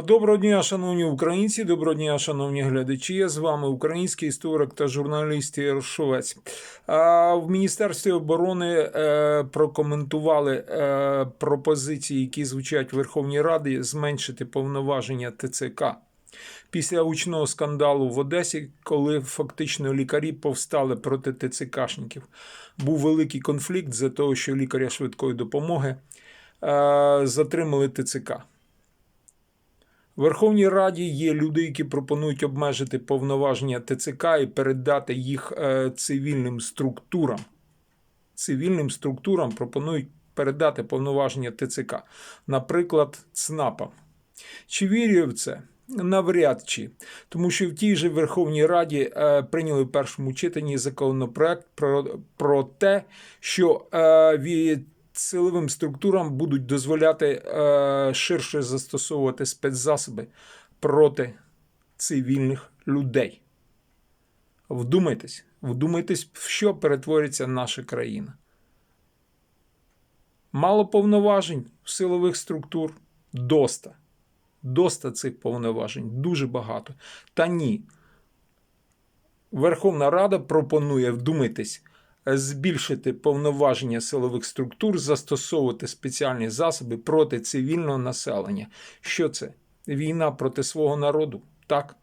Доброго дня, шановні українці, доброго дня, шановні глядачі. Я з вами український історик та журналіст Ігор Шовець. А, В Міністерстві оборони е, прокоментували е, пропозиції, які звучать в Верховній Раді, зменшити повноваження ТЦК. Після гучного скандалу в Одесі, коли фактично лікарі повстали проти ТЦКшників, був великий конфлікт за того, що лікаря швидкої допомоги е, затримали ТЦК. В Верховній Раді є люди, які пропонують обмежити повноваження ТЦК і передати їх е, цивільним структурам. Цивільним структурам пропонують передати повноваження ТЦК, наприклад, ЦНАПам. Чи вірю в це? Навряд чи. Тому що в тій же Верховній Раді е, прийняли в першому читанні законопроект про, про те, що е, від силовим структурам будуть дозволяти е, ширше застосовувати спецзасоби проти цивільних людей. Вдумайтесь, вдумайтесь, в що перетвориться наша країна. Мало повноважень силових структур доста. Доста цих повноважень, дуже багато. Та ні. Верховна Рада пропонує, вдумайтесь, збільшити повноваження силових структур, застосовувати спеціальні засоби проти цивільного населення. Що це? Війна проти свого народу? Так.